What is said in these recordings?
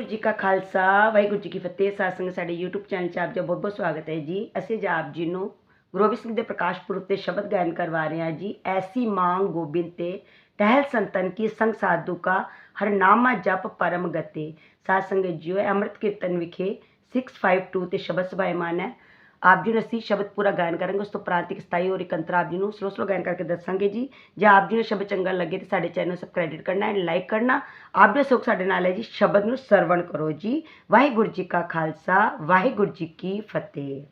ਵਾਹਿਗੁਰੂ ਜੀ ਕਾ ਖਾਲਸਾ, ਵਾਹਿਗੁਰੂ ਜੀ ਕੀ ਫਤਿਹ। ਸਾਧ ਸਾਡੇ YouTube ਚੈਨਲ 'ਚ ਆਪ ਜੀ ਦਾ ਬਹੁਤ ਬਹੁਤ ਸਵਾਗਤ ਹੈ ਜੀ। ਅਸੀਂ ਅੱਜ ਆਪ ਜੀ ਨੂੰ ਗੁਰੂ ਗੋਬਿੰਦ ਸਿੰਘ ਦੇ ਪ੍ਰਕਾਸ਼ ਪੁਰਬ ਤੇ ਸ਼ਬਦ ਗਾਇਨ ਕਰਵਾ ਰਹੇ ਹਾਂ ਜੀ। ਐਸੀ ਮਾਂਗ ਗੋਬਿੰਦ ਤੇ ਟਹਿਲ ਸੰਤਨ ਕੀ ਸੰਗ ਸਾਧੂ ਕਾ, ਹਰ ਨਾਮਾ ਜਪ ਪਰਮ ਗਤੇ। ਸਾਧ ਸੰਗਤ ਜੀਓ, ਅੰਮ੍ਰਿਤ ਕੀਰਤਨ ਵਿਖੇ 652 ਤੇ ਸ਼ਬਦ ਸਭਾਇਮਾਨ ਹੈ। ਆਪ ਜੀ ਨੂੰ ਅਸੀਂ ਸ਼ਬਦ ਪੂਰਾ ਗਾਇਨ ਕਰਾਂਗੇ, ਉਸ ਤੋਂ ਉਪਰੰਤ ਇੱਕ ਸਤਾਈ ਔਰ ਇੱਕ ਆਪ ਜੀ ਨੂੰ ਸਲੋ ਸਲੋ ਗਾਇਨ ਕਰਕੇ ਦੱਸਾਂਗੇ ਜੀ। ਜੇ ਆਪ ਜੀ ਨੂੰ ਸ਼ਬਦ ਚੰਗਾ ਲੱਗੇ ਤਾਂ ਸਾਡੇ ਚੈਨਲ ਨੂੰ ਸਬਸਕ੍ਰਾਈਬ ਕਰਨਾ ਐਂਡ ਲਾਈਕ ਕਰਨਾ। ਆਪ ਦੇ ਸੁਖ ਸਾਡੇ ਨਾਲ ਹੈ ਜੀ, ਸ਼ਬਦ ਨੂੰ ਸਰਵਣ ਕਰੋ ਜੀ। ਵਾਹਿਗੁਰੂ ਜੀ ਕਾ ਖਾਲਸਾ, ਵਾਹਿਗੁਰੂ ਜੀ ਕੀ ਫਤਿਹ।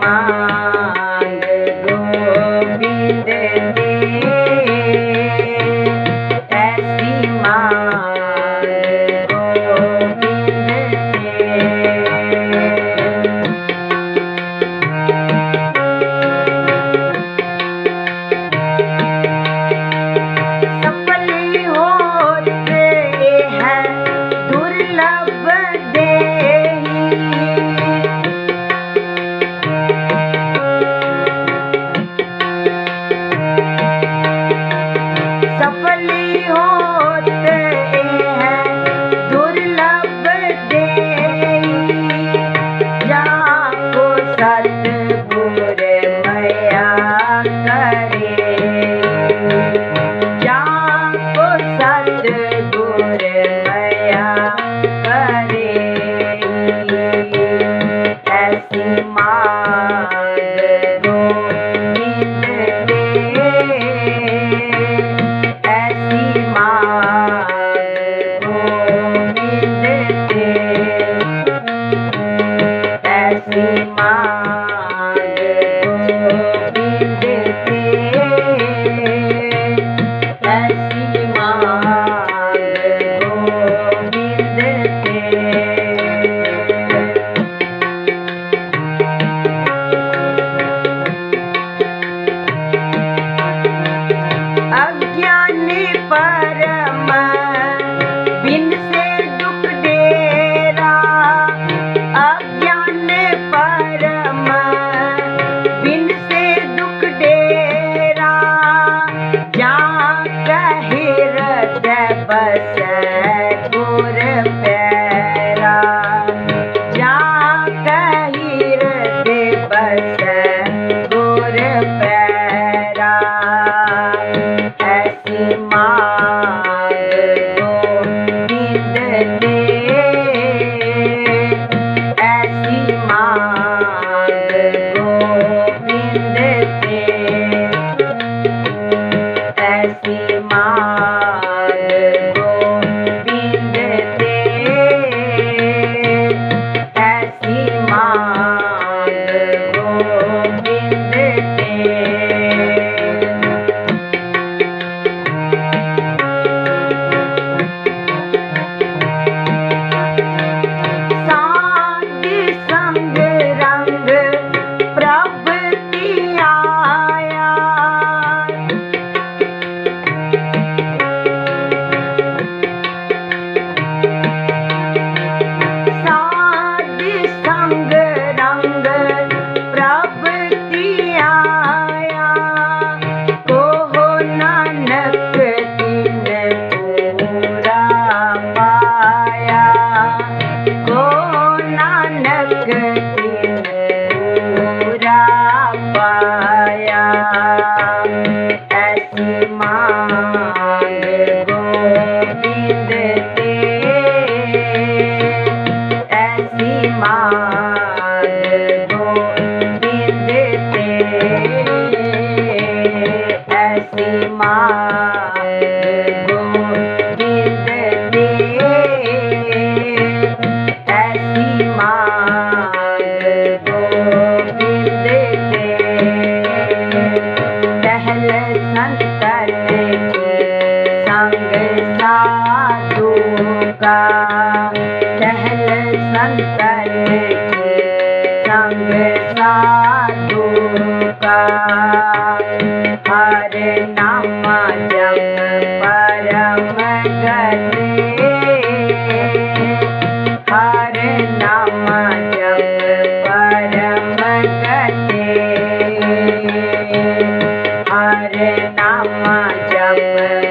માંગ ગોવિંદ right. ऐसी मांग गोविंद ते ऐसी मांग गोविंद ते टहल संतन की संग साधु का टहल संतन नाम जप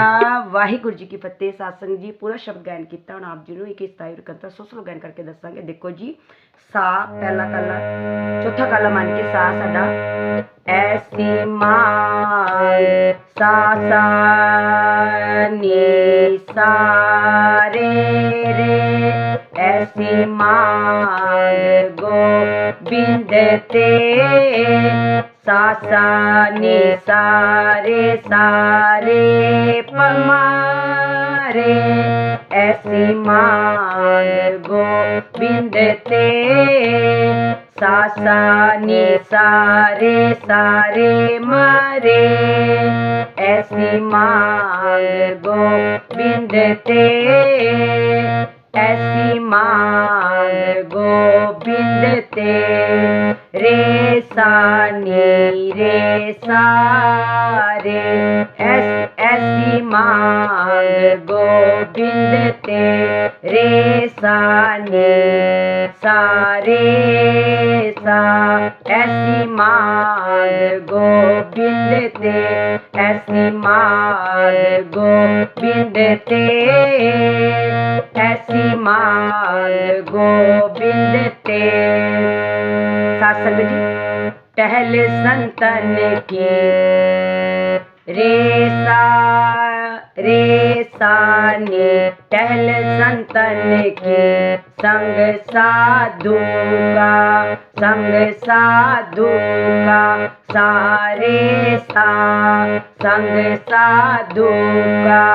ਖਾਲਸਾ ਵਾਹਿਗੁਰੂ ਜੀ ਕੀ ਫਤਿਹ ਸਾਸੰਗ ਜੀ ਪੂਰਾ ਸ਼ਬਦ ਗਾਇਨ ਕੀਤਾ ਹੁਣ ਆਪ ਜੀ ਨੂੰ ਇੱਕ ਸਤਾਈ ਰਕੰਤਾ ਸੋ ਸਲੋ ਗਾਇਨ ਕਰਕੇ ਦੱਸਾਂਗੇ ਦੇਖੋ ਜੀ ਸਾ ਪਹਿਲਾ ਕਾਲਾ ਚੌਥਾ ਕਾਲਾ ਮੰਨ ਕੇ ਸਾ ਸਾਡਾ ਐਸੀ ਮਾਂ ਸਾ ਸਾ ਨੀ ਸਾ ਰੇ ਰੇ ਐਸੀ ਮਾਂ ਗੋਬਿੰਦ ਤੇ सा सा नि सा रे सा रे पमारे, ऐसी मांग गोविंद ते। सा सा नि सा रे सा रे मारे, ऐसी मांग गोविंद ते। ऐसी मांग गोविंद ते। रे सा, नी रे सा, रे। ऐस ऐसी मांग गोविंद ते। रे सा, नी सा, रे सा। ऐसी मांग गोविंद ते। ऐसी मांग गोविंद ते। ऐसी मांग गोविंद ते। सत्संग जी टहल संतन की। रे सा नी टहल संतन की। संग साधु का, संग साधु का। सारे सा, संग साधु का।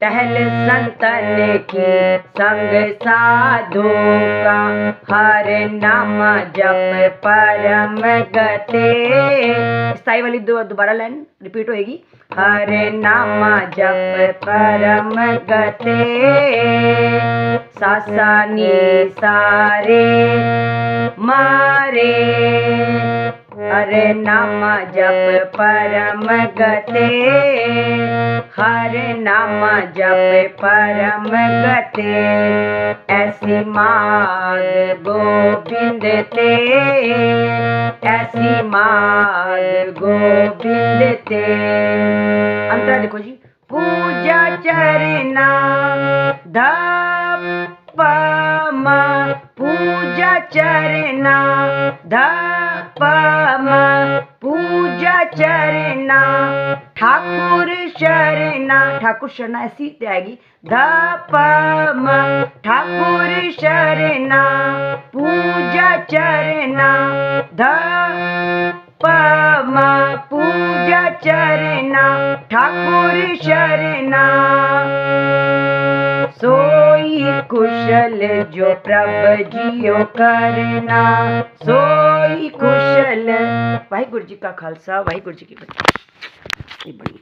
टहल संतन की संग साधु का हर नाम जप परम गते। स्थायी वाली दोबारा लाइन रिपीट होएगी। हर नाम जप परम गते। सासानी सारे मारे। हरे नाम जप परम गते। हरे नाम जप परम गते। ऐसी माग गोविंद ते। ऐसी माग गोविंद ते। अंतरा देखो जी। पूजा चरना धपम पूजा चरना धपम पूजा चरना ठाकुर शरणा ठाकुर शरणा ऐसी ते आएगी धपम ठाकुर शरणा पूजा चरना ध पम पूजा चरना ठाकुर शरणा सोई कुशल जो प्रभ जियो करना। सोई कुशल। वाहिगुरु जी का खालसा, वाहिगुरु जी की बड़ी